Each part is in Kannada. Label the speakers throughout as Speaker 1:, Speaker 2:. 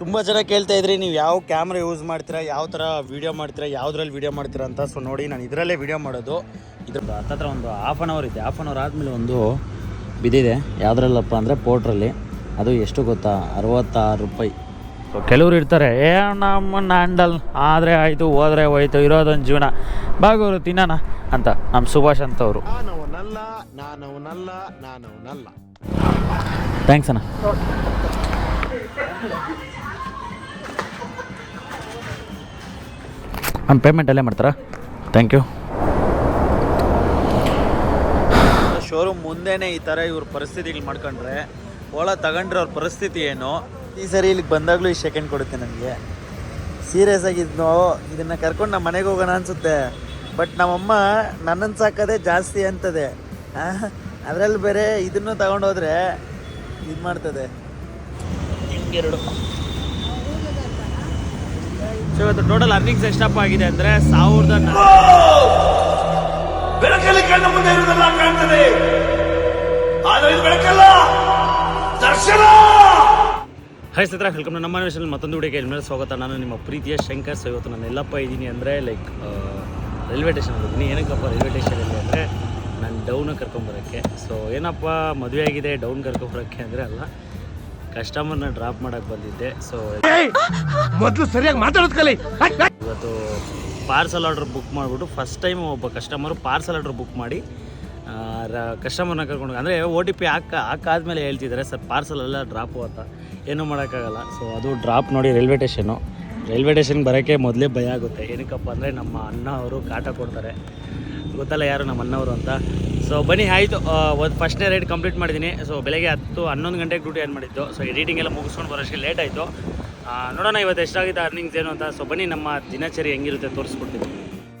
Speaker 1: ತುಂಬ ಜನ ಕೇಳ್ತಾ ಇದ್ರಿ ನೀವು ಯಾವ ಕ್ಯಾಮ್ರಾ ಯೂಸ್ ಮಾಡ್ತೀರಾ ಯಾವ ಥರ ವೀಡಿಯೋ ಮಾಡ್ತೀರಾ ಯಾವ್ದ್ರಲ್ಲಿ ವೀಡಿಯೋ ಮಾಡ್ತೀರಾ ಅಂತ. ಸೊ ನೋಡಿ ನಾನು ಇದರಲ್ಲೇ ವೀಡಿಯೋ ಮಾಡೋದು. ಇದ್ರ ಹತ್ತತ್ರ ಒಂದು ಹಾಫ್ ಆನ್ ಅವರ್ ಇದೆ. ಹಾಫ್ ಆನ್ ಅವರ್ ಆದಮೇಲೆ ಒಂದು ಬಿದ್ದಿದೆ. ಯಾವುದ್ರಲ್ಲಪ್ಪ ಅಂದರೆ ಪೋಟ್ರಲ್ಲಿ ಅದು ಎಷ್ಟು ಗೊತ್ತಾ? ಅರವತ್ತಾರು ರೂಪಾಯಿ. ಸೊ ಕೆಲವರು ಇರ್ತಾರೆ ಏ ನಮ್ಮ ಹ್ಯಾಂಡಲ್ ಆದರೆ ಆಯಿತು ಹೋದರೆ ಹೋಯ್ತು ಇರೋದೊಂದು ಜೀವನ. ಬಾಗೋರು ತಿನ್ನೋಣ ಅಂತ ನಮ್ಮ ಸುಭಾಷ್
Speaker 2: ಅಂತ ಅವರು.
Speaker 1: ಥ್ಯಾಂಕ್ಸ್ ಅಣ್ಣ. ನಮ್ಮ ಪೇಮೆಂಟ್ ಅಲ್ಲೇ ಮಾಡ್ತಾರಾ? ಥ್ಯಾಂಕ್ ಯು ಶೋರೂಮ್ ಮುಂದೆನೇ ಈ ಥರ ಇವ್ರ ಪರಿಸ್ಥಿತಿಗಳು ಮಾಡ್ಕೊಂಡ್ರೆ ಓಲಾ ತಗೊಂಡ್ರೆ ಅವ್ರ ಪರಿಸ್ಥಿತಿ ಏನು? ಈ ಸರಿ ಇಲ್ಲಿಗೆ ಬಂದಾಗಲೂ ಈ ಸೆಕೆಂಡ್ ಕೊಡುತ್ತೆ ನನಗೆ. ಸೀರಿಯಸ್ ಆಗಿದ್ನೋ ಇದನ್ನು ಕರ್ಕೊಂಡು ನಮ್ಮ ಮನೆಗೆ ಹೋಗೋಣ ಅನಿಸುತ್ತೆ. ಬಟ್ ನಮ್ಮಮ್ಮ ನನ್ನನ್ನು ಸಾಕೋದೇ ಜಾಸ್ತಿ ಅಂತದೆ. ಅದರಲ್ಲಿ ಬೇರೆ ಇದನ್ನು ತಗೊಂಡೋದ್ರೆ ಇದು ಮಾಡ್ತದೆ. ಹಿಂಗೆರಡು ಸೊ ಇವತ್ತು ಟೋಟಲ್ ಅರ್ನಿಂಗ್ಸ್ ಎಷ್ಟಪ್ಪ ಆಗಿದೆ ಅಂದರೆ ಸಾವಿರದ
Speaker 3: ಬೆಳಕಲ್ಲಿ ಕಣ್ಣು ಮುಂದೆ ಇರುವುದೆಲ್ಲ ಕಾಣ್ತದೆ. ಆದರೆ ಇದು ಬೆಳಕಲ್ಲ ದರ್ಶನ!
Speaker 1: ಹಾಯ್ ಸ್ನೇಹಿತರ ವೆಲ್ಕಮ್ ನಮ್ಮ ನ್ಯೂಷನ್ ಮತ್ತೊಂದು ಹುಡುಗಿ ಎಲ್ಲ ಸ್ವಾಗತ. ನಾನು ನಿಮ್ಮ ಪ್ರೀತಿಯ ಶಂಕರ್. ಸೊ ಇವತ್ತು ನಾನು ಎಲ್ಲಪ್ಪ ಇದ್ದೀನಿ ಅಂದರೆ ಲೈಕ್ ರೈಲ್ವೆ ಸ್ಟೇಷನ್ ಹೋಗ್ತೀನಿ. ಏನಕ್ಕಪ್ಪ ರೈಲ್ವೆ ಸ್ಟೇಷನಲ್ಲಿ ಅಂದರೆ ನಾನು ಡೌನಾಗಿ ಕರ್ಕೊಂಬರೋಕ್ಕೆ ಸೊ ಏನಪ್ಪ ಮದುವೆ ಆಗಿದೆ ಡೌನ್ ಕರ್ಕೊಂಬರೋಕ್ಕೆ ಅಂದರೆ ಅಲ್ಲ. ಕಸ್ಟಮರ್ನ ಡ್ರಾಪ್ ಮಾಡಕ್ ಬಂದಿದ್ದೆ ಸೊ
Speaker 2: ಮೊದಲು ಸರಿಯಾಗಿ ಮಾತಾಡೋದ್ ಕಲಿ.
Speaker 1: ಇವತ್ತು ಪಾರ್ಸಲ್ ಆರ್ಡರ್ ಬುಕ್ ಮಾಡಿಬಿಟ್ಟು ಫಸ್ಟ್ ಟೈಮ್ ಒಬ್ಬ ಕಸ್ಟಮರು ಪಾರ್ಸಲ್ ಆರ್ಡರ್ ಬುಕ್ ಮಾಡಿ ಕಸ್ಟಮರ್ನ ಕರ್ಕೊಂಡು ಅಂದರೆ ಓ ಟಿ ಪಿ ಹಾಕ ಹಾಕಾದ್ಮೇಲೆ ಹೇಳ್ತಿದ್ದಾರೆ ಸರ್ ಪಾರ್ಸಲ್ ಎಲ್ಲ ಡ್ರಾಪು ಅಂತ ಏನೂ ಮಾಡೋಕ್ಕಾಗಲ್ಲ. ಸೊ ಅದು ಡ್ರಾಪ್ ನೋಡಿ ರೈಲ್ವೆ ಸ್ಟೇಷನು ರೈಲ್ವೆ ಸ್ಟೇಷನ್ಗೆ ಬರೋಕ್ಕೆ ಮೊದಲೇ ಭಯ ಆಗುತ್ತೆ. ಏನಕ್ಕಪ್ಪ ಅಂದರೆ ನಮ್ಮ ಅಣ್ಣ ಅವರು ಕಾಟ ಕೊಡ್ತಾರೆ. ಗೊತ್ತಲ್ಲ ಯಾರು ನಮ್ಮ ಅಣ್ಣವರು ಅಂತ? ಸೊ ಬನ್ನಿ, ಆಯಿತು. ಒಂದು ಫಸ್ಟ್ನೇ ರೈಡ್ ಕಂಪ್ಲೀಟ್ ಮಾಡಿದ್ದೀನಿ ಸೊ ಬೆಳಗ್ಗೆ ಹತ್ತು, ಹನ್ನೊಂದು ಗಂಟೆಗೆ ಡ್ಯೂಟಿ ಏನು ಮಾಡಿದ್ದು. ಸೊ ಎಡಿಟಿಂಗ್ ಎಲ್ಲ ಮುಗಿಸ್ಕೊಂಡು ಬರೋಷ್ಟಕ್ಕೆ ಲೇಟ್ ಆಯಿತು. ನೋಡೋಣ ಇವತ್ತು ಎಷ್ಟಾಗಿದೆ ಅರ್ನಿಂಗ್ಸ್ ಏನು ಅಂತ. ಸೊ ಬನ್ನಿ, ನಮ್ಮ ದಿನಚರಿ ಹೆಂಗಿರುತ್ತೆ ತೋರಿಸ್ಕೊಡ್ತೀನಿ.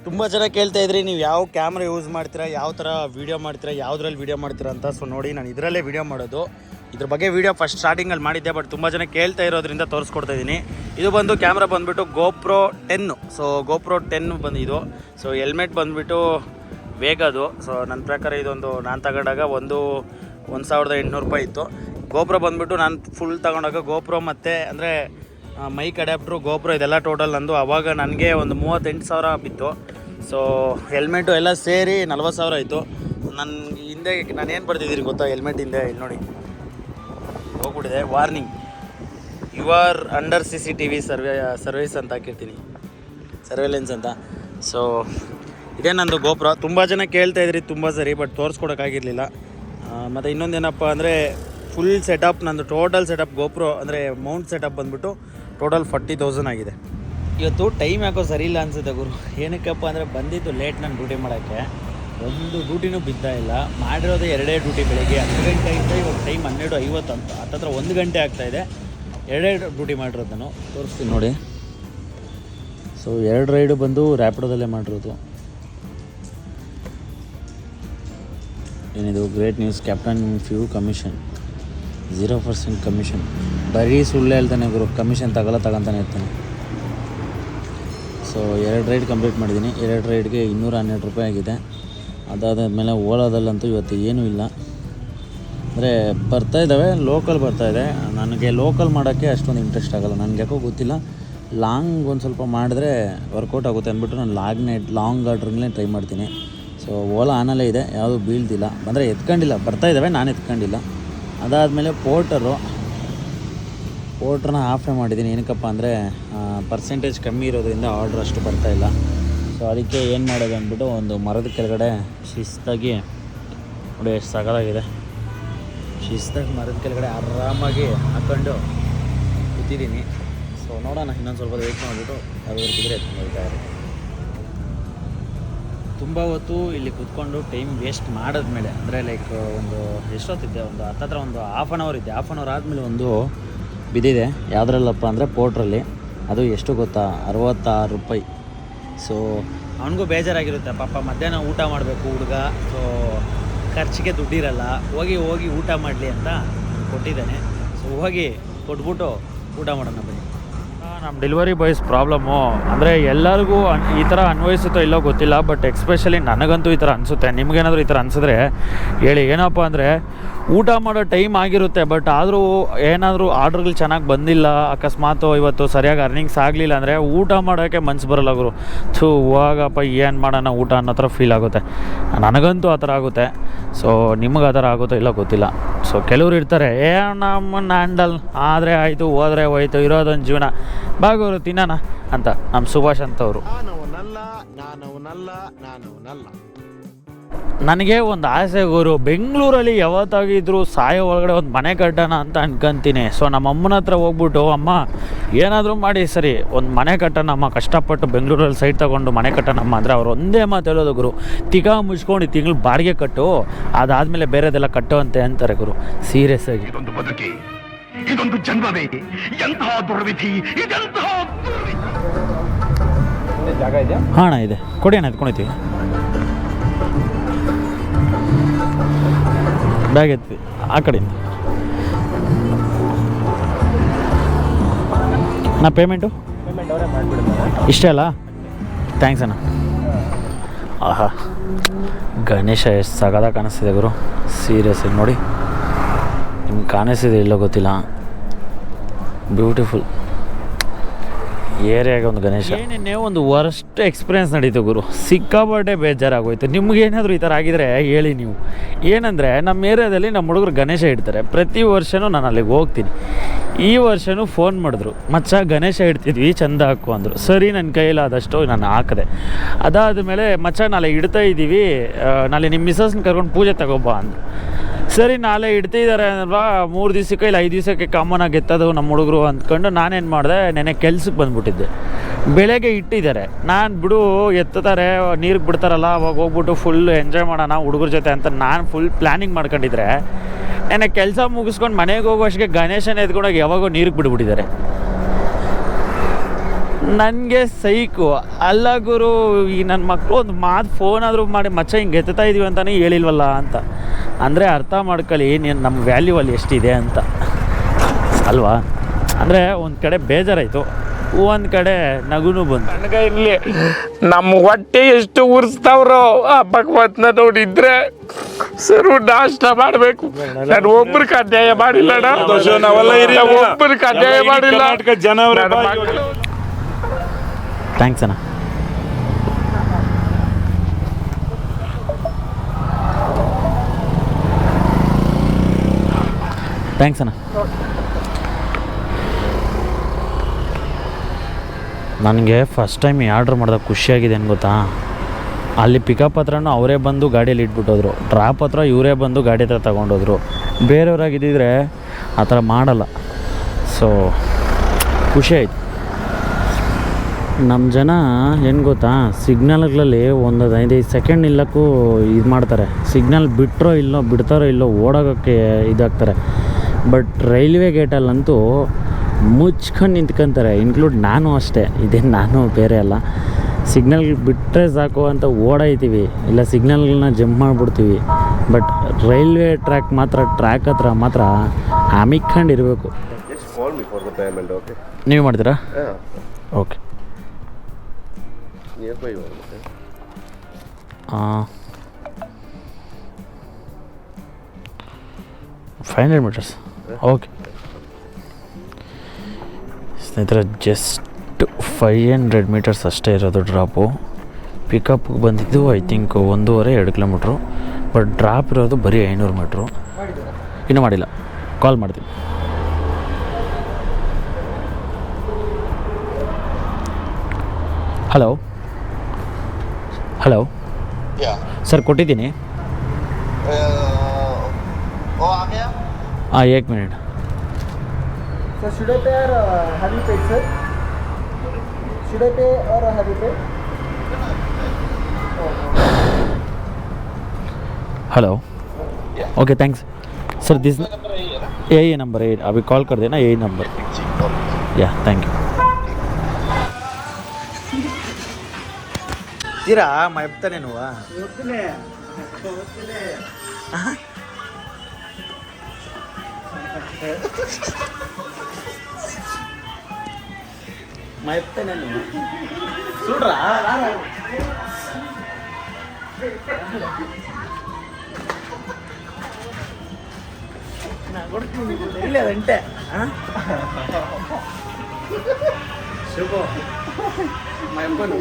Speaker 1: ತುಂಬ ಜನ ಕೇಳ್ತಾ ಇದ್ರಿ, ನೀವು ಯಾವ ಕ್ಯಾಮ್ರಾ ಯೂಸ್ ಮಾಡ್ತೀರಾ, ಯಾವ ಥರ ವೀಡಿಯೋ ಮಾಡ್ತೀರಾ, ಯಾವುದ್ರಲ್ಲಿ ವೀಡಿಯೋ ಮಾಡ್ತೀರಾ ಅಂತ. ಸೊ ನೋಡಿ, ನಾನು ಇದರಲ್ಲೇ ವೀಡಿಯೋ ಮಾಡೋದು. ಇದ್ರ ಬಗ್ಗೆ ವೀಡಿಯೋ ಫಸ್ಟ್ ಸ್ಟಾರ್ಟಿಂಗಲ್ಲಿ ಮಾಡಿದ್ದೆ ಬಟ್ ತುಂಬ ಜನ ಕೇಳ್ತಾ ಇರೋದ್ರಿಂದ ತೋರಿಸ್ಕೊಡ್ತಾ ಇದ್ದೀನಿ. ಇದು ಬಂದು ಕ್ಯಾಮ್ರಾ ಬಂದುಬಿಟ್ಟು GoPro ten so GoPro ten ಬಂದಿದ್ದು. ಸೊ ಹೆಲ್ಮೆಟ್ ಬಂದುಬಿಟ್ಟು ವೇಗದು ಸೊ ನನ್ನ ಪ್ರಕಾರ ಇದೊಂದು ನಾನು ತಗೊಂಡಾಗ ಒಂದು ಒಂದು ಸಾವಿರದ ಎಂಟುನೂರು ರೂಪಾಯಿ ಇತ್ತು. ಗೋಪುರ ಬಂದುಬಿಟ್ಟು ನಾನು ಫುಲ್ ತಗೊಂಡಾಗ ಗೋಪುರ ಮತ್ತು, ಅಂದರೆ ಮೈಕ್ ಅಡ್ಯಾಪ್ಟ್ರು ಗೋಪುರ ಇದೆಲ್ಲ ಟೋಟಲ್ ನಂದು. ಆವಾಗ ನನಗೆ ಒಂದು ಮೂವತ್ತೆಂಟು ಸಾವಿರ ಬಿತ್ತು. ಸೊ ಹೆಲ್ಮೆಟು ಎಲ್ಲ ಸೇರಿ ನಲ್ವತ್ತು ಸಾವಿರ ಆಯಿತು. ನನ್ನ ಹಿಂದೆ, ನಾನು ಏನು ಬರ್ತಿದ್ದೀನಿ ಗೊತ್ತಾ ಹೆಲ್ಮೆಟ್ ಹಿಂದೆ? ಇಲ್ಲಿ ನೋಡಿ. ಹೋಗ್ಬಿಟ್ಟಿದೆ. Warning you are under C C T V survey service ಅಂತ ಹಾಕಿರ್ತೀನಿ ಸರ್ವೆಲೆನ್ಸ್ ಅಂತ. ಸೊ ಇದೇ ನಂದು ಗೋಪುರ. ತುಂಬ ಜನ ಕೇಳ್ತಾ ಇದ್ರಿ, ತುಂಬ ಸರಿ ಬಟ್ ತೋರಿಸ್ಕೊಡೋಕ್ಕಾಗಿರಲಿಲ್ಲ ಮತ್ತು ಇನ್ನೊಂದೇನಪ್ಪ ಅಂದರೆ ಫುಲ್ ಸೆಟಪ್ ನಂದು ಟೋಟಲ್ ಸೆಟಪ್ ಗೋಪುರ, ಅಂದರೆ ಮೌಂಟ್ ಸೆಟಪ್ ಬಂದುಬಿಟ್ಟು ಟೋಟಲ್ ಫಾರ್ಟಿ ತೌಸಂಡ್ ಆಗಿದೆ. ಇವತ್ತು ಟೈಮ್ ಯಾಕೋ ಸರಿ ಇಲ್ಲ ಅನ್ಸುತ್ತೆ ಗುರು. ಏನಕ್ಕಪ್ಪ ಅಂದರೆ ಬಂದಿದ್ದು ಲೇಟ್ ನಾನು ಡ್ಯೂಟಿ ಮಾಡೋಕ್ಕೆ. ಒಂದು ಡ್ಯೂಟಿನೂ ಬಿದ್ದ ಇಲ್ಲ. ಮಾಡಿರೋದು ಎರಡೇ ಡ್ಯೂಟಿ ಬೆಳಿಗ್ಗೆ ಹತ್ತು ಗಂಟೆ ಆಯಿತು ಇವಾಗ ಟೈಮ್ ಹನ್ನೆರಡು ಐವತ್ತು ಅಂತ. ಹತ್ತತ್ರ ಒಂದು ಗಂಟೆ ಆಗ್ತಾಯಿದೆ ಎರಡೇ ಡ್ಯೂಟಿ ಮಾಡಿರೋದು ನಾನು ತೋರಿಸ್ತೀನಿ ನೋಡಿ. ಸೊ ಎರಡು ರೈಡು ಬಂದು ರ್ಯಾಪಿಡೋದಲ್ಲೇ ಮಾಡಿರೋದು. ಏನಿದು great news captain few commission zero percent commission ಬರೀ ಸುಳ್ಳು ಹೇಳ್ತಾನೆ ಗುರು ಕಮಿಷನ್ ತಗೊಲ್ಲ ತಗೊಂತಾನೆ ಇರ್ತಾನೆ. ಸೊ ಎರಡು ರೈಡ್ ಕಂಪ್ಲೀಟ್ ಮಾಡಿದ್ದೀನಿ. ಎರಡು ರೈಡ್ಗೆ ಇನ್ನೂರ ಹನ್ನೆರಡು ರೂಪಾಯಿ ಆಗಿದೆ. ಅದಾದಮೇಲೆ ಓಲಾದಲ್ಲಂತೂ ಇವತ್ತು ಏನೂ ಇಲ್ಲ. ಅಂದರೆ, ಬರ್ತಾ ಇದ್ದಾವೆ ಲೋಕಲ್ ಬರ್ತಾ ಇದೆ. ನನಗೆ ಲೋಕಲ್ ಮಾಡೋಕ್ಕೆ ಅಷ್ಟೊಂದು ಇಂಟ್ರೆಸ್ಟ್ ಆಗಲ್ಲ. ನನಗೆ ಯಾಕೋ ಗೊತ್ತಿಲ್ಲ. ಲಾಂಗ್ ಒಂದು ಸ್ವಲ್ಪ ಮಾಡಿದ್ರೆ ವರ್ಕೌಟ್ ಆಗುತ್ತೆ ಅಂದ್ಬಿಟ್ಟು ನಾನು ಲಾಗ್ನೇ ಲಾಂಗ್ ಆರ್ಡ್ರನ್ನೇ ಟ್ರೈ ಮಾಡ್ತೀನಿ. ಸೊ ಓಲಾ ಆನಲ್ಲೇ ಇದೆ, ಯಾವುದು ಬೀಳ್ದಿಲ್ಲ. ಅಂದರೆ ಎತ್ಕೊಂಡಿಲ್ಲ, ಬರ್ತಾ ಇದ್ದಾವೆ ನಾನು ಎತ್ಕೊಂಡಿಲ್ಲ. ಅದಾದಮೇಲೆ ಪೋರ್ಟರು ಪೋರ್ಟ್ರನ್ನ ಆಫೇ ಮಾಡಿದ್ದೀನಿ. ಏನಕ್ಕಪ್ಪ ಅಂದರೆ ಪರ್ಸೆಂಟೇಜ್ ಕಮ್ಮಿ ಇರೋದ್ರಿಂದ ಆರ್ಡ್ರ್ ಅಷ್ಟು ಬರ್ತಾ ಇಲ್ಲ. ಸೊ ಅದಕ್ಕೆ ಏನು ಮಾಡೋದು ಅಂದ್ಬಿಟ್ಟು ಒಂದು ಮರದ ಕೆಳಗಡೆ ಶಿಸ್ತಾಗಿ, ನೋಡಿ ಎಷ್ಟು ಸಗಲಾಗಿದೆ. ಶಿಸ್ತಾಗಿ ಮರದ ಕೆಳಗಡೆ ಆರಾಮಾಗಿ ಹಾಕ್ಕೊಂಡು ಕೂತಿದ್ದೀನಿ. ಸೊ ನೋಡೋಣ, ಇನ್ನೊಂದು ಸ್ವಲ್ಪ ವೇಟ್ ಮಾಡಿಬಿಟ್ಟು ಹುಡುಕಿದ್ರೆ ಎತ್ಕೊಂಡು ಹೋಗ್ತಾ ತುಂಬ ಹೊತ್ತು ಇಲ್ಲಿ ಕೂತ್ಕೊಂಡು ಟೈಮ್ ವೇಸ್ಟ್ ಮಾಡಿದ್ಮೇಲೆ, ಅಂದರೆ ಲೈಕ್ ಒಂದು ಎಷ್ಟೊತ್ತಿದೆ? ಒಂದು ಹತ್ತತ್ರ ಒಂದು ಹಾಫ್ ಆನ್ ಅವರ್ ಇದೆ. ಹಾಫ್ ಆನ್ ಅವರ್ ಆದಮೇಲೆ ಒಂದು ಬಿದ್ದಿದೆ. ಯಾವುದ್ರಲ್ಲಪ್ಪ ಅಂದರೆ ಪೋಟ್ರಲ್ಲಿ ಅದು ಎಷ್ಟು ಗೊತ್ತಾ? ಅರವತ್ತಾರು ರೂಪಾಯಿ. ಸೊ ಅವನಿಗೂ ಬೇಜಾರಾಗಿರುತ್ತೆ. ಪಾಪ ಮಧ್ಯಾಹ್ನ ಊಟ ಮಾಡಬೇಕು ಹುಡುಗ. ಸೊ ಖರ್ಚಿಗೆ ದುಡ್ಡಿರಲ್ಲ. ಹೋಗಿ ಹೋಗಿ ಊಟ ಮಾಡಲಿ ಅಂತ ಕೊಟ್ಟಿದ್ದಾನೆ. ಸೊ ಹೋಗಿ ಕೊಟ್ಬಿಟ್ಟು ಊಟ ಮಾಡೋಣ ಬನ್ನಿ. ನಮ್ಮ ಡೆಲಿವರಿ ಬಾಯ್ಸ್ ಪ್ರಾಬ್ಲಮ್ಮು ಅಂದರೆ ಎಲ್ಲರಿಗೂ ಈ ಥರ ಅನ್ವಯಿಸುತ್ತೋ ಇಲ್ಲೋ ಗೊತ್ತಿಲ್ಲ ಬಟ್ ಎಕ್ಸ್ಪೆಷಲಿ ನನಗಂತೂ ಈ ಥರ ಅನಿಸುತ್ತೆ. ನಿಮಗೇನಾದರೂ ಈ ಥರ ಅನಿಸಿದ್ರೆ ಹೇಳಿ. ಏನಪ್ಪ ಅಂದರೆ ಊಟ ಮಾಡೋ ಟೈಮ್ ಆಗಿರುತ್ತೆ, ಬಟ್ ಆದರೂ ಏನಾದರೂ ಆರ್ಡ್ರ್ಗಳು ಚೆನ್ನಾಗಿ ಬಂದಿಲ್ಲ, ಅಕಸ್ಮಾತು ಇವತ್ತು ಸರಿಯಾಗಿ ಅರ್ನಿಂಗ್ಸ್ ಆಗಲಿಲ್ಲ ಅಂದರೆ ಊಟ ಮಾಡೋಕ್ಕೆ ಮನ್ಸು ಬರಲ್ಲ ಅವರು ಥೂ ಹೋಗಪ್ಪ ಏನು ಮಾಡೋಣ ಊಟ ಅನ್ನೋ ಥರ ಫೀಲ್ ಆಗುತ್ತೆ. ನನಗಂತೂ ಆ ಥರ ಆಗುತ್ತೆ. ಸೊ ನಿಮಗೆ ಆ ಥರ ಆಗುತ್ತೋ ಇಲ್ಲ ಗೊತ್ತಿಲ್ಲ. ಸೊ ಕೆಲವರು ಇರ್ತಾರೆ, ಏ ನಮ್ಮನ್ನು ಹ್ಯಾಂಡಲ್ ಆದರೆ ಆಯಿತು, ಹೋದರೆ ಹೋಯ್ತು, ಇರೋದೊಂದು ಜೀವನ. ಬಾಗೋರು ತಿನ್ನೋಣ, ಅಂತ. ನಮ್ಮ ಸುಭಾಷ್ ಅಂತವರು.
Speaker 2: ನಾನವನಲ್ಲ ನಾನವನಲ್ಲ ನಾನವನಲ್ಲ.
Speaker 1: ನನಗೆ ಒಂದು ಆಸೆ ಗುರು ಬೆಂಗಳೂರಲ್ಲಿ ಯಾವತ್ತಾಗಿದ್ರು ಸಾಯೋ ಒಳಗಡೆ ಒಂದು ಮನೆ ಕಟ್ಟೋಣ ಅಂತ ಅನ್ಕೊಂತೀನಿ. ಸೊ ನಮ್ಮ ಅಮ್ಮನ ಹತ್ರ ಹೋಗ್ಬಿಟ್ಟು ಅಮ್ಮ ಏನಾದರೂ ಮಾಡಿ ಸರಿ ಒಂದು ಮನೆ ಕಟ್ಟೋಣ ಅಮ್ಮ ಕಷ್ಟಪಟ್ಟು ಬೆಂಗಳೂರಲ್ಲಿ ಸೈಟ್ ತೊಗೊಂಡು ಮನೆ ಕಟ್ಟೋಣಮ್ಮ. ಅಂದರೆ ಅವ್ರು ಒಂದೇ ಮಾತು ಹೇಳೋದು ಗುರು ತಿಗಾ ಮುಚ್ಕೊಂಡು ತಿಂಗಳು ಬಾಡಿಗೆ ಕಟ್ಟು ಅದಾದಮೇಲೆ ಬೇರೆದೆಲ್ಲ ಕಟ್ಟುವಂತೆ ಅಂತಾರೆ ಗುರು ಸೀರಿಯಸ್ ಆಗಿ.
Speaker 3: ಇದೊಂದು ಬದುಕಿ ಇದೊಂದು ಜನ್ಮವೇ ಎಂತಹ ದುರ್ವಿಧಿ ಇದೆಂತಹ
Speaker 1: ಹಾಂ ಇದೆ. ಕೊಡಿ ಅಣ್ಣ ಎತ್ಕೊಳ್ತೀವಿ ಬ್ಯಾಗ್ ಎತ್ತಿ ಆ ಕಡೆಯಿಂದ. ನಾ ಪೇಮೆಂಟು ಇಷ್ಟೇ ಅಲ್ಲ? ಥ್ಯಾಂಕ್ಸ್ ಅಣ್ಣ. ಆಹಾ ಗಣೇಶ ಎಷ್ಟು ಸಗದ ಕಾಣಿಸ್ತಿದೆ ಗುರು. ಸೀರಿಯಸ್ ನೋಡಿ. ನಿಮ್ಗೆ ಕಾಣಿಸ್ತಿದೆ ಇಲ್ಲೋ ಗೊತ್ತಿಲ್ಲ. ಬ್ಯೂಟಿಫುಲ್ ಏರಿಯಾಗೆ ಒಂದು ಗಣೇಶ. ನಿನ್ನೆ ಒಂದು ವರ್ಸ್ಟ್ ಎಕ್ಸ್ಪೀರಿಯನ್ಸ್ ನಡೀತು ಗುರು. ಸಿಕ್ಕಾಪಟ್ಟೆ ಬೇಜಾರಾಗೋಯ್ತು. ನಿಮ್ಗೇನಾದರೂ ಈ ಥರ ಆಗಿದ್ರೆ ಹೇಳಿ ನೀವು. ಏನಂದರೆ, ನಮ್ಮ ಏರಿಯಾದಲ್ಲಿ ನಮ್ಮ ಹುಡುಗರು ಗಣೇಶ ಇಡ್ತಾರೆ. ಪ್ರತಿ ವರ್ಷವೂ ನಾನು ಅಲ್ಲಿಗೆ ಹೋಗ್ತೀನಿ. ಈ ವರ್ಷವೂ ಫೋನ್ ಮಾಡಿದ್ರು. ಮಚ್ಚ, ಗಣೇಶ ಇಡ್ತಿದ್ವಿ, ಚಂದ ಹಾಕು ಅಂದರು. ಸರಿ ನನ್ನ ಕೈಲಾದಷ್ಟು ನಾನು ಹಾಕಿದೆ. ಅದಾದ ಮೇಲೆ ಮಚ್ಚ, ನಾಳೆ ಇಡ್ತಾ ಇದ್ದೀವಿ ನಾಳೆ ನಿಮ್ಮ ಮಿಸ್ಸಸ್ನ ಕರ್ಕೊಂಡು ಪೂಜೆ ತಗೋಬಾ ಅಂದರು. ಸರಿ, ನಾಳೆ ಇಡ್ತಿದ್ದಾರೆ ಅಲ್ವಾ? ಮೂರು ದಿವಸಕ್ಕೆ ಇಲ್ಲ, ಐದು ದಿವಸಕ್ಕೆ ಕಾಮನ್ ಆಗಿ ಎತ್ತದು ನಮ್ಮ ಹುಡುಗರು ಅಂದ್ಕೊಂಡು ನಾನೇನು ಮಾಡಿದೆ, ನೆನೆ ಕೆಲ್ಸಕ್ಕೆ ಬಂದ್ಬಿಟ್ಟಿದ್ದೆ. ಬೆಳಗ್ಗೆ ಇಟ್ಟಿದ್ದಾರೆ. ನಾನು ಬಿಡು, ಎತ್ತುತ್ತಾರೆ, ನೀರಿಗೆ ಬಿಡ್ತಾರಲ್ಲ, ಅವಾಗ ಹೋಗ್ಬಿಟ್ಟು ಫುಲ್ ಎಂಜಾಯ್ ಮಾಡೋಣ ಹುಡುಗರ ಜೊತೆ ಅಂತ ನಾನು ಫುಲ್ ಪ್ಲ್ಯಾನಿಂಗ್ ಮಾಡ್ಕೊಂಡಿದ್ರೆ, ನೆನೆ ಕೆಲಸ ಮುಗಿಸ್ಕೊಂಡು ಮನೆಗೆ ಹೋಗುವಷ್ಟಿಗೆ ಗಣೇಶನ ಎತ್ಕೊಂಡೋಗಿ ಯಾವಾಗೋ ನೀರಿಗೆ ಬಿಡ್ಬಿಟ್ಟಿದ್ದಾರೆ. ನನಗೆ ಸೈಕು. ಅಲ್ಲ ಗುರು ಈ ನನ್ನ ಮಕ್ಕಳು ಒಂದು ಮಾತು ಫೋನ್ ಆದರೂ ಮಾಡಿ ಮಚ್ಚ ಹಿಂಗೆ ಎತ್ತುತ್ತಾ ಇದೀವಿ ಅಂತಲೇ ಹೇಳಿಲ್ವಲ್ಲ ಅಂತ. ಅಂದರೆ ಅರ್ಥ ಮಾಡ್ಕೊಳ್ಳಿ ನೀನು ನಮ್ಮ ವ್ಯಾಲ್ಯೂ ಅಲ್ಲಿ ಎಷ್ಟಿದೆ ಅಂತ. ಅಲ್ವಾ? ಅಂದರೆ ಒಂದು ಕಡೆ ಬೇಜಾರಾಯಿತು ಒಂದು ಕಡೆ ನಗುನು ಬಂತು.
Speaker 4: ನನಗೆ ಇಲ್ಲಿ ನಮ್ಮ ಹೊಟ್ಟೆ ಎಷ್ಟು ಉರ್ಸ್ತಾವ್ರು ಆ ಭಗವತ್ನ ನೋಡಿದ್ರೆ ಸರು ನಾಷ್ಟ ಮಾಡಬೇಕು. ನಾನು ಒಬ್ರಿಗೆ ಅನ್ಯಾಯ ಮಾಡಿಲ್ಲ
Speaker 5: ನಾವೆಲ್ಲ.
Speaker 4: ಒಬ್ರಿಗೆ ಅನ್ಯಾಯ ಮಾಡಿಲ್ಲ.
Speaker 5: ಕರ್ನಾಟಕ
Speaker 1: ಥ್ಯಾಂಕ್ಸ್ ಅಣ್ಣ. ಥ್ಯಾಂಕ್ಸ್ ಅಣ್ಣ. ನನಗೆ ಫಸ್ಟ್ ಟೈಮ್ ಆರ್ಡ್ರ್ ಮಾಡಿದಾಗ ಖುಷಿಯಾಗಿದೆ ಏನು ಗೊತ್ತಾ? ಅಲ್ಲಿ ಪಿಕಪ್ ಹತ್ರನೂ ಅವರೇ ಬಂದು ಗಾಡಿಯಲ್ಲಿ ಇಟ್ಬಿಟ್ಟೋದ್ರು. ಡ್ರಾಪ್ ಹತ್ರ ಇವರೇ ಬಂದು ಗಾಡಿ ಹತ್ರ ತಗೊಂಡೋದ್ರು. ಬೇರೆಯವ್ರಾಗಿದ್ದಿದ್ರೆ ಆ ಥರ ಮಾಡಲ್ಲ. ಸೊ ಖುಷಿ ಆಯ್ತು. ನಮ್ಮ ಜನ ಏನು ಗೊತ್ತಾ ಸಿಗ್ನಲ್ಗಳಲ್ಲಿ ಒಂದು ಐದೈದು ಸೆಕೆಂಡ್ ಇಲ್ಲಕ್ಕೂ ಇದು ಮಾಡ್ತಾರೆ. ಸಿಗ್ನಲ್ ಬಿಟ್ಟರೋ ಇಲ್ಲೋ ಬಿಡ್ತಾರೋ ಇಲ್ಲೋ ಓಡೋಗೋಕ್ಕೆ ಇದಾಗ್ತಾರೆ. ಬಟ್ ರೈಲ್ವೆ ಗೇಟಲ್ಲಂತೂ ಮುಚ್ಕೊಂಡು ನಿಂತ್ಕೊಂತಾರೆ. ಇನ್ಕ್ಲೂಡ್ ನಾನು ಅಷ್ಟೇ. ಇದೇನು ನಾನು ಬೇರೆ ಅಲ್ಲ. ಸಿಗ್ನಲ್ ಬಿಟ್ಟರೆ ಸಾಕು ಅಂತ ಓಡಾಯ್ತೀವಿ. ಇಲ್ಲ ಸಿಗ್ನಲ್ಗಳನ್ನ ಜಂಪ್ ಮಾಡಿಬಿಡ್ತೀವಿ. ಬಟ್ ರೈಲ್ವೆ ಟ್ರ್ಯಾಕ್ ಮಾತ್ರ ಟ್ರ್ಯಾಕ್ ಹತ್ರ ಮಾತ್ರ ಅಮಿಕ್ಕೊಂಡಿರಬೇಕು ನೀವು ಮಾಡ್ತೀರಾ? Okay.
Speaker 2: Near by
Speaker 1: five hundred metres okay ಸ್ನೇಹಿತರೆ ಜಸ್ಟ್ ಫೈವ್ ಹಂಡ್ರೆಡ್ ಮೀಟರ್ಸ್ ಅಷ್ಟೇ ಇರೋದು ಡ್ರಾಪು ಪಿಕಪ್ಗೆ ಬಂದಿದ್ದು ಐ ಥಿಂಕ್ ಒಂದೂವರೆ ಎರಡು ಕಿಲೋಮೀಟ್ರು ಬಟ್ ಡ್ರಾಪ್ ಇರೋದು ಬರೀ ಐನೂರು ಮೀಟ್ರು ಇನ್ನೂ ಮಾಡಿಲ್ಲ. ಕಾಲ್ ಮಾಡ್ತೀನಿ. ಹಲೋ ಹಲೋ ಸರ್ ಕೊಟ್ಟಿದ್ದೀನಿ ಹಾಂ ಏಕ್ minute
Speaker 6: Sir, should I pay or uh, have you paid, sir? Should I pay or uh, have you paid?
Speaker 1: Hello okay thanks sir this यही नंबर है अभी कॉल कर देना यही नंबर या थैंक यू ఇచ్చిరా మా చెప్తా నేను మా చెప్తా నేను చూడరా నా కొడుకు లేదంటే శుభం. మా ఎప్పుడు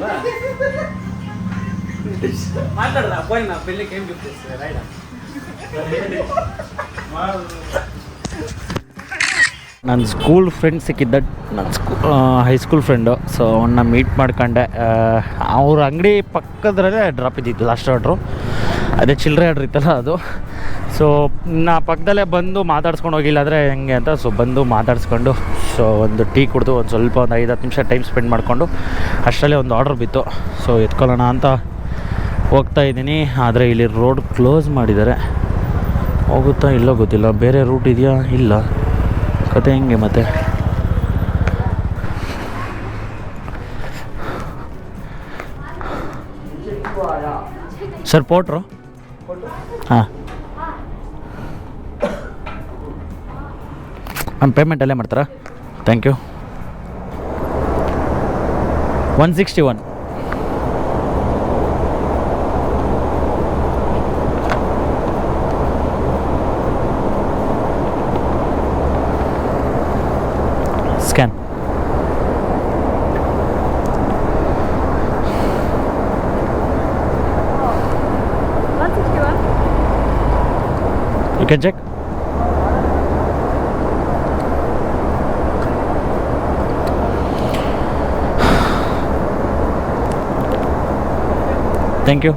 Speaker 1: మాట్లాడరా పోయినా పెళ్ళికి ఏం గిఫ్ట్ ఇస్తుంది రైడా ನನ್ನ ಸ್ಕೂಲ್ ಫ್ರೆಂಡ್ ಸಿಕ್ಕಿದ್ದ ನನ್ನ ಸ್ಕೂ ಹೈಸ್ಕೂಲ್ ಫ್ರೆಂಡು ಸೊ ಅವನ್ನ ಮೀಟ್ ಮಾಡ್ಕೊಂಡೆ ಅವ್ರ ಅಂಗಡಿ ಪಕ್ಕದ್ರಲ್ಲೇ ಡ್ರಾಪ್ ಇದ್ದಿದ್ದು ಲಾಸ್ಟ್ ಆರ್ಡ್ರು ಅದೇ ಚಿಲ್ಲರೆ ಆರ್ಡ್ರ್ ಇತ್ತಲ್ಲ ಅದು ಸೊ ನಾ ಪಕ್ಕದಲ್ಲೇ ಬಂದು ಮಾತಾಡ್ಸ್ಕೊಂಡು ಹೋಗಿಲ್ಲ ಅಂದರೆ ಹೆಂಗೆ ಅಂತ ಸೊ ಬಂದು ಮಾತಾಡಿಸ್ಕೊಂಡು ಸೊ ಒಂದು ಟೀ ಕುಡಿದು ಒಂದು ಸ್ವಲ್ಪ ಒಂದು ಐದು ಹತ್ತು ನಿಮಿಷ ಟೈಮ್ ಸ್ಪೆಂಡ್ ಮಾಡಿಕೊಂಡು ಅಷ್ಟರಲ್ಲೇ ಒಂದು ಆರ್ಡ್ರ್ ಬಿತ್ತು ಸೊ ಎತ್ಕೊಳ್ಳೋಣ ಅಂತ ಹೋಗ್ತಾ ಇದ್ದೀನಿ, ಆದರೆ ಇಲ್ಲಿ ರೋಡ್ ಕ್ಲೋಸ್ ಮಾಡಿದ್ದಾರೆ. ಹೋಗುತ್ತಾ ಇಲ್ಲೋ ಗೊತ್ತಿಲ್ಲ, ಬೇರೆ ರೂಟ್ ಇದೆಯಾ? ಇಲ್ಲ. ಕತೆ ಹೆಂಗೆ ಮತ್ತೆ. ಸರ್ ಪೋಟ್ರು ಹಾಂ. ಮ್ಯಾಮ್ ಪೇಮೆಂಟ್ ಅಲ್ಲೇ ಮಾಡ್ತಾರಾ? Thank you
Speaker 7: one sixty one
Speaker 1: thank you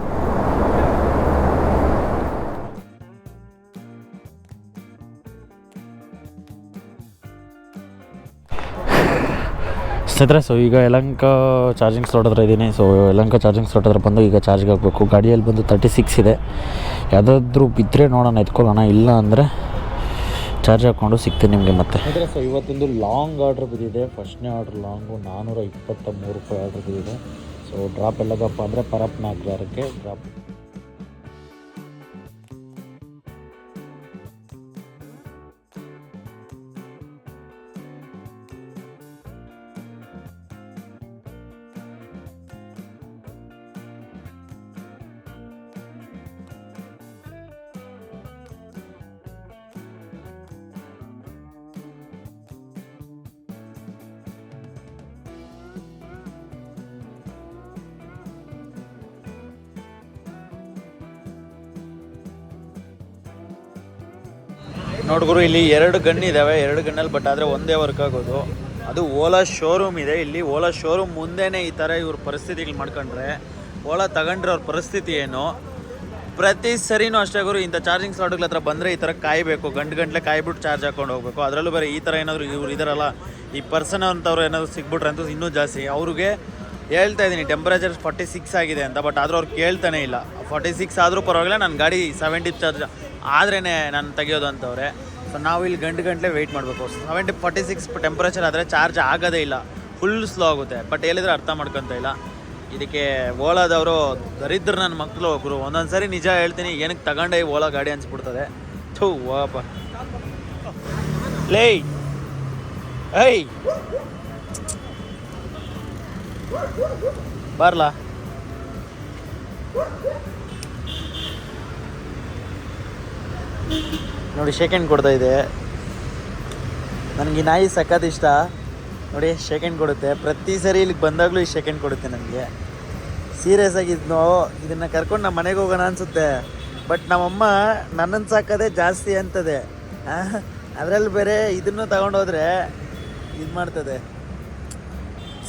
Speaker 1: ಸ್ನೇಹಿತರೆ ಸೊ ಈಗ ಯಲಂಕ ಚಾರ್ಜಿಂಗ್ ಸ್ಲಾಟ್ ಹತ್ರ ಇದ್ದೀನಿ. ಸೊ ಯಲಂಕ ಚಾರ್ಜಿಂಗ್ ಸ್ಲಾಟ್ ಹತ್ರ ಬಂದು ಈಗ ಚಾರ್ಜ್ಗೆ ಹಾಕಬೇಕು ಗಾಡಿಯಲ್ಲಿ ಬಂದು ತರ್ಟಿ ಸಿಕ್ಸ್ ಇದೆ. ಯಾವುದಾದ್ರೂ ಬಿದ್ದರೆ ನೋಡೋಣ, ಎತ್ಕೊಳ್ಳೋಣ. ಇಲ್ಲ ಅಂದರೆ ಚಾರ್ಜ್ ಹಾಕ್ಕೊಂಡು ಸಿಗ್ತೀನಿ ನಿಮಗೆ ಮತ್ತೆ. ಸೊ ಇವತ್ತೊಂದು ಲಾಂಗ್ ಆರ್ಡ್ರ್ ಬಿದ್ದಿದೆ. ಫಸ್ಟ್ನೇ ಆರ್ಡ್ರ್ ಲಾಂಗು ನಾನ್ನೂರ ಇಪ್ಪತ್ತ ಮೂರು ರೂಪಾಯಿ ಆರ್ಡ್ರ್ ಬಿದ್ದಿದೆ. ಸೊ ಡ್ರಾಪ್ ಎಲ್ಲದಪ್ಪ ಅಂದರೆ ಪರಪ್ ನಾಲ್ಕು ಡ್ರಾಪ್ ನೋಡ್ಗುರು, ಇಲ್ಲಿ ಎರಡು ಗನ್ ಇದ್ದಾವೆ ಎರಡು ಗಣ್ಣಲ್ಲಿ ಬಟ್ ಆದರೆ ಒಂದೇ ವರ್ಕ್ ಆಗೋದು. ಅದು ಓಲಾ ಶೋರೂಮ್ ಇದೆ. ಇಲ್ಲಿ ಓಲಾ ಶೋರೂಮ್ ಮುಂದೆನೇ ಈ ಥರ ಇವ್ರ ಪರಿಸ್ಥಿತಿಗಳು ಮಾಡ್ಕೊಂಡ್ರೆ, ಓಲಾ ತಗೊಂಡ್ರೆ ಅವ್ರ ಪರಿಸ್ಥಿತಿ ಏನು? ಪ್ರತಿ ಸರಿನೂ ಅಷ್ಟೇ ಗುರು, ಇಂಥ ಚಾರ್ಜಿಂಗ್ ಸ್ಲಾಟ್ಗಳ ಹತ್ರ ಬಂದರೆ ಈ ಥರ ಕಾಯಬೇಕು. ಗಂಟು ಗಂಟ್ಲೆ ಕಾಯ್ಬಿಟ್ಟು ಚಾರ್ಜ್ ಹಾಕೊಂಡು ಹೋಗಬೇಕು. ಅದರಲ್ಲೂ ಬೇರೆ ಈ ಥರ ಏನಾದರೂ ಇವ್ರು ಇದರಲ್ಲ, ಈ ಪರ್ಸನ್ ಅಂತವ್ರು ಏನಾದರೂ ಸಿಗ್ಬಿಟ್ರೆ ಅಂತ ಇನ್ನೂ ಜಾಸ್ತಿ. ಅವ್ರಿಗೆ ಹೇಳ್ತಾ ಇದ್ದೀನಿ ಟೆಂಪರೇಚರ್ ಫಾರ್ಟಿ ಸಿಕ್ಸ್ ಆಗಿದೆ ಅಂತ ಬಟ್ ಆದರೂ ಅವ್ರು ಕೇಳ್ತಾನೆ ಇಲ್ಲ. ಫಾರ್ಟಿ ಸಿಕ್ಸ್ ಆದರೂ ಪರವಾಗಿಲ್ಲ ನನ್ನ ಗಾಡಿ ಸೆವೆಂಟಿ ಚಾರ್ಜ್ ಆದ್ರೇ ನಾನು ತೆಗಿಯೋದು ಅಂತವ್ರೆ. ಸೊ ನಾವು ಇಲ್ಲಿ ಗಂಟು ಗಂಟಲೆ ವೆಯ್ಟ್ ಮಾಡಬೇಕು. ಸೆವೆಂಟಿ ಫಾರ್ಟಿ ಸಿಕ್ಸ್ ಟೆಂಪ್ರೇಚರ್ ಆದರೆ ಚಾರ್ಜ್ ಆಗೋದೇ ಇಲ್ಲ. ಫುಲ್ ಸ್ಲೋ ಆಗುತ್ತೆ. ಬಟ್ ಹೇಳಿದ್ರೆ ಅರ್ಥ ಮಾಡ್ಕೊತ ಇಲ್ಲ. ಇದಕ್ಕೆ ಓಲಾದವರು ದರಿದ್ರ ನನ್ನ ಮಕ್ಕಳು ಒಬ್ಬರು ಒಂದೊಂದು ಸರಿ ನಿಜ ಹೇಳ್ತೀನಿ, ಏನಕ್ಕೆ ತಗೊಂಡೆ ಓಲಾ ಗಾಡಿ ಅನ್ಸ್ಬಿಡ್ತದೆ. ಥೂ, ವಾಪ. ಲೇ ಐ ಬರ್ಲಾ? ನೋಡಿ ಶೇಕೆಂಡ್ ಕೊಡ್ತಾ ಇದೆ. ನನಗೆ ಈ ನಾಯಿ ಸಖತ್ ಇಷ್ಟ. ನೋಡಿ ಶೇಕೆಂಡ್ ಕೊಡುತ್ತೆ. ಪ್ರತಿ ಸರಿ ಇಲ್ಲಿಗೆ ಬಂದಾಗಲೂ ಈ ಶೇಕೆಂಡ್ ಕೊಡುತ್ತೆ ನನಗೆ. ಸೀರಿಯಸ್ ಆಗಿದ್ನೋ ಇದನ್ನು ಕರ್ಕೊಂಡು ನಮ್ಮ ಮನೆಗೆ ಹೋಗೋಣ ಅನಿಸುತ್ತೆ. ಬಟ್ ನಮ್ಮಮ್ಮ ನನ್ನನ್ನು ಸಾಕೋದೇ ಜಾಸ್ತಿ ಅಂತದೆ. ಅದರಲ್ಲಿ ಬೇರೆ ಇದನ್ನು ತಗೊಂಡೋದ್ರೆ ಇದು ಮಾಡ್ತದೆ.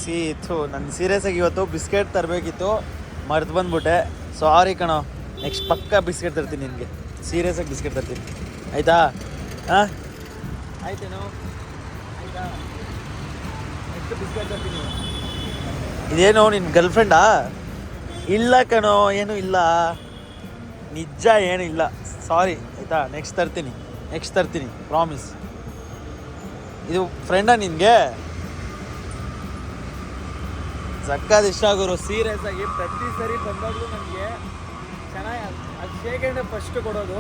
Speaker 1: ಸಿ ಇತ್ತು ನನ್ನ ಸೀರಿಯಸ್ ಆಗಿ ಇವತ್ತು ಬಿಸ್ಕೆಟ್ ತರಬೇಕಿತ್ತು. ಮರೆತು ಬಂದ್ಬಿಟ್ಟೆ. ಸಾರಿ ಕಣೋ. ನೆಕ್ಸ್ಟ್ ಪಕ್ಕ ಬಿಸ್ಕೆಟ್ ತರ್ತೀನಿ ನಿನಗೆ. ಸೀರಿಯಸ್ ಆಗಿ ಬಿಸ್ಕೆಟ್ ತರ್ತೀನಿ. ಆಯಿತಾ? ಹಾಂ? ಆಯ್ತೇನೋ ಆಯ್ತಾ? ಬಿಸ್ಕೆಟ್ ತರ್ತೀನಿ? ಇದೇನು ನಿನ್ನ ಗರ್ಲ್ಫ್ರೆಂಡಾ? ಇಲ್ಲ ಕಣೋ ಏನೂ ಇಲ್ಲ. ನಿಜ ಏನೂ ಇಲ್ಲ. ಸಾರಿ ಆಯಿತಾ? ನೆಕ್ಸ್ಟ್ ತರ್ತೀನಿ. ನೆಕ್ಸ್ಟ್ ತರ್ತೀನಿ ಪ್ರಾಮಿಸ್ ಇದು ಫ್ರೆಂಡಾ ನಿನಗೆ? ಸಕ್ಕದ ಇಷ್ಟ ಆಗೋರು ಸೀರಿಯಸ್ ಆಗಿ ಪ್ರತಿ ಸರಿ ಬಂದಾಗಲೂ ನನಗೆ ಚೆನ್ನಾಗಿ ಶೇಖರಣೆ ಫಸ್ಟ್ ಕೊಡೋದು.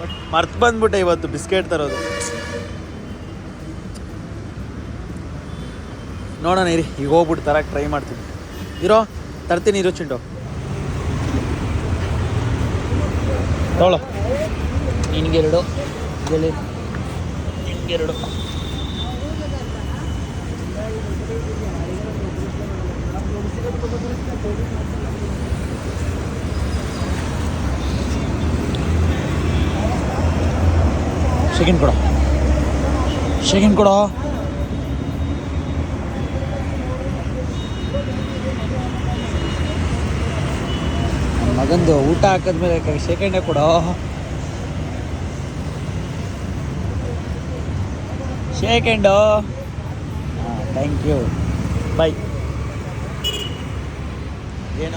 Speaker 1: ಬಟ್ ಮರ್ತು ಬಂದ್ಬಿಟ್ಟೆ ಇವತ್ತು ಬಿಸ್ಕೆಟ್ ತರೋದು. ನೋಡೋಣ ಇರಿ ಈಗ ಹೋಗ್ಬಿಟ್ಟು ತರಕ್ಕೆ ಟ್ರೈ ಮಾಡ್ತೀನಿ. ಇರೋ ತರ್ತೀನಿ ಇರೋ ಚಿಂಟು. ತಗೊಳ್ಳೋ ನಿನಗೆರಡು ಎರಡು. ನಿನಗೆರಡು ಸೆಕೆಂಡ್ ಕೊಡೋ. ಸೆಕೆಂಡ್ ಕೊಡ. ಮಗಂದು ಊಟ ಹಾಕಿದ್ಮೇಲೆ ಸೆಕೆಂಡೇ ಕೊಡೋ. ಸೆಕೆಂಡು ಹಾಂ ಥ್ಯಾಂಕ್ ಯು ಬೈ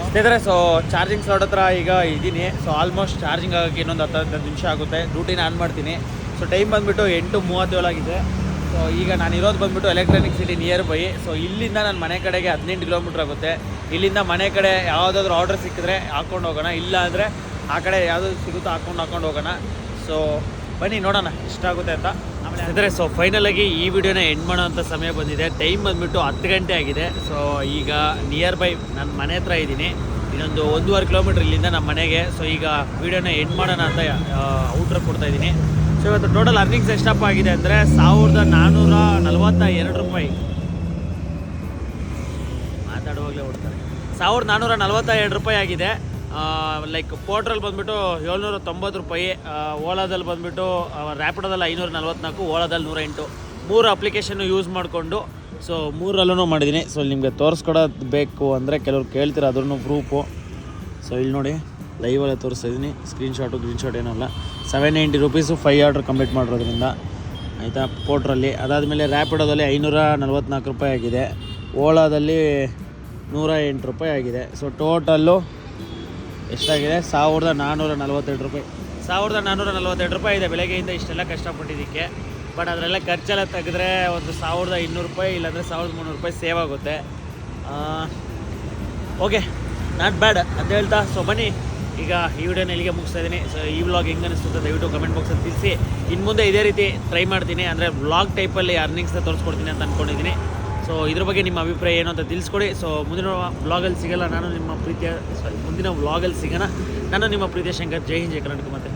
Speaker 1: ಸ್ನೇಹಿತರೆ ಸೊ ಚಾರ್ಜಿಂಗ್ ಸ್ಲಾಟ್ ಹತ್ರ ಈಗ ಇದ್ದೀನಿ ಸೊ ಆಲ್ಮೋಸ್ಟ್ ಚಾರ್ಜಿಂಗ್ ಆಗೋಕ್ಕೆ ಇನ್ನೊಂದು ಹತ್ತು ಹದಿನೈದು ನಿಮಿಷ ಆಗುತ್ತೆ. ಡ್ಯೂಟಿನ ಆನ್ ಮಾಡ್ತೀನಿ. ಸೊ ಟೈಮ್ ಬಂದುಬಿಟ್ಟು ಎಂಟು ಮೂವತ್ತೇಳಾಗಿದೆ ಸೊ ಈಗ ನಾನು ಇರೋದು ಬಂದುಬಿಟ್ಟು Electronic City near by so ಇಲ್ಲಿಂದ ನನ್ನ ಮನೆ ಕಡೆಗೆ ಹದಿನೆಂಟು ಕಿಲೋಮೀಟ್ರ್ ಆಗುತ್ತೆ. ಇಲ್ಲಿಂದ ಮನೆ ಕಡೆ ಯಾವುದಾದ್ರೂ ಆರ್ಡರ್ ಸಿಕ್ಕಿದ್ರೆ ಹಾಕ್ಕೊಂಡು ಹೋಗೋಣ. ಇಲ್ಲ ಅಂದರೆ ಆ ಕಡೆ ಯಾವುದಾದ್ರು ಸಿಗುತ್ತೋ ಹಾಕ್ಕೊಂಡು ಹಾಕ್ಕೊಂಡು ಹೋಗೋಣ. ಸೊ ಬನ್ನಿ ನೋಡೋಣ. ಇಷ್ಟಾಗುತ್ತೆ ಅಂತ. ಆಮೇಲೆ ಅಂದರೆ ಸೊ ಫೈನಲಾಗಿ ಈ ವಿಡಿಯೋನ ಎಂಡ್ ಮಾಡೋಂಥ ಸಮಯ ಬಂದಿದೆ. ಟೈಮ್ ಬಂದುಬಿಟ್ಟು ಹತ್ತು ಗಂಟೆ ಆಗಿದೆ. ಸೊ ಈಗ ನಿಯರ್ ಬೈ ನನ್ನ ಮನೆ ಹತ್ರ ಇದ್ದೀನಿ. ಇನ್ನೊಂದು ಒಂದೂವರೆ ಕಿಲೋಮೀಟ್ರ್ ಇಲ್ಲಿಂದ ನಮ್ಮ ಮನೆಗೆ. ಸೊ ಈಗ ವಿಡಿಯೋನ ಎಂಡ್ ಮಾಡೋಣ ಅಂತ ಔಟ್ರ್ ಕೊಡ್ತಾ ಇದ್ದೀನಿ. ಸೊ ಇವತ್ತು ಟೋಟಲ್ ಅರ್ನಿಂಗ್ಸ್ ಎಷ್ಟಪ್ಪ ಆಗಿದೆ ಅಂದರೆ ಸಾವಿರದ ನಾನ್ನೂರ ನಲವತ್ತ ಎರಡು ರೂಪಾಯಿ. ಮಾತಾಡುವಾಗಲೇ ಓಡ್ತಾರೆ. ಸಾವಿರದ ನಾನ್ನೂರ ನಲವತ್ತ ಎರಡು ರೂಪಾಯಿ ಆಗಿದೆ. ಲೈಕ್ ಪೋಟ್ರಲ್ಲಿ ಬಂದುಬಿಟ್ಟು ಏಳ್ನೂರ ತೊಂಬತ್ತು ರೂಪಾಯಿ ಓಲಾದಲ್ಲಿ ಬಂದುಬಿಟ್ಟು ರ್ಯಾಪಿಡೋದಲ್ಲಿ ಐನೂರ ನಲ್ವತ್ನಾಲ್ಕು, ಓಲಾದಲ್ಲಿ ನೂರ ಎಂಟು. ಮೂರು ಅಪ್ಲಿಕೇಶನ್ನು ಯೂಸ್ ಮಾಡಿಕೊಂಡು ಸೊ ಮೂರಲ್ಲೂ ಮಾಡಿದ್ದೀನಿ ಸೊ ನಿಮಗೆ ತೋರಿಸ್ಕೊಡೋದು ಬೇಕು ಅಂದರೆ ಕೆಲವ್ರು ಕೇಳ್ತೀರ ಅದ್ರೂ ಪ್ರೂಫು ಸೊ ಇಲ್ಲಿ ನೋಡಿ ಲೈವಲ್ಲೇ ತೋರಿಸ್ತಾ ಇದ್ದೀನಿ ಸ್ಕ್ರೀನ್ಶಾಟು ಗ್ರೀನ್ಶಾಟ್ ಏನಲ್ಲ seven ninety rupees five order complete ಮಾಡಿರೋದ್ರಿಂದ, ಆಯಿತಾ? ಪೋಟ್ರಲ್ಲಿ ಅದಾದಮೇಲೆ ರ್ಯಾಪಿಡೋದಲ್ಲಿ ಐನೂರ ನಲ್ವತ್ನಾಲ್ಕು ರೂಪಾಯಿ ಆಗಿದೆ. ಓಲಾದಲ್ಲಿ ನೂರ ಎಂಟು ರೂಪಾಯಿ ಆಗಿದೆ. ಸೊ ಟೋಟಲ್ಲು ಎಷ್ಟಾಗಿದೆ? ಸಾವಿರದ ನಾನ್ನೂರ ನಲ್ವತ್ತೆರಡು ರೂಪಾಯಿ. ಸಾವಿರದ ನಾನ್ನೂರ ನಲ್ವತ್ತೆರಡು ರೂಪಾಯಿ ಇದೆ ಬೆಳಗ್ಗೆಯಿಂದ ಇಷ್ಟೆಲ್ಲ ಕಷ್ಟಪಟ್ಟಿದ್ದಕ್ಕೆ. ಬಟ್ ಅದರೆಲ್ಲ ಖರ್ಚೆಲ್ಲ ತೆಗೆದ್ರೆ ಒಂದು ಸಾವಿರದ ಇನ್ನೂರು ರೂಪಾಯಿ, ಇಲ್ಲಾಂದರೆ ಸಾವಿರದ ಮುನ್ನೂರು ರೂಪಾಯಿ ಸೇವ್ ಆಗುತ್ತೆ. ಓಕೆ ನಾಟ್ ಬ್ಯಾಡ್ ಅಂತ ಹೇಳ್ತಾ. ಸೊ ಬನ್ನಿ. ಈಗ ಈ ವಿಡಿಯೋನ ಇಲ್ಲಿಗೆ ಮುಗಿಸ್ತಾ ಇದ್ದೀನಿ. ಸೊ ಈ ವ್ಲಾಗ್ ಹೆಂಗೆ ಅನಿಸ್ತದೆ ದಯವಿಟ್ಟು ಕಮೆಂಟ್ ಬಾಕ್ಸಲ್ಲಿ ತಿಳಿಸಿ. ಇನ್ನು ಮುಂದೆ ಇದೇ ರೀತಿ ಟ್ರೈ ಮಾಡ್ತೀನಿ. ಅಂದರೆ ವ್ಲಾಗ್ ಟೈಪಲ್ಲಿ ಅರ್ನಿಂಗ್ಸ್ನ ತೋರಿಸ್ಕೊಡ್ತೀನಿ ಅಂತ ಅಂದ್ಕೊಂಡಿದ್ದೀನಿ ಸೊ ಇದ್ರ ಬಗ್ಗೆ ನಿಮ್ಮ ಅಭಿಪ್ರಾಯ ಏನು ಅಂತ ತಿಳಿಸ್ಕೊಡಿ. ಸೊ ಮುಂದಿನ ವ್ಲಾಗಲ್ಲಿ ಸಿಗಲ್ಲ. ನಾನು ನಿಮ್ಮ ಪ್ರೀತಿಯ ಸಾರಿ ಮುಂದಿನ ವ್ಲಾಗಲ್ಲಿ ಸಿಗೋಣ ನಾನು ನಿಮ್ಮ ಪ್ರೀತಿಯ ಶಂಕರ್. ಜೈ ಹಿಂದ್, ಜೈ ಕರ್ನಾಟಕ ಮತ್ತೆ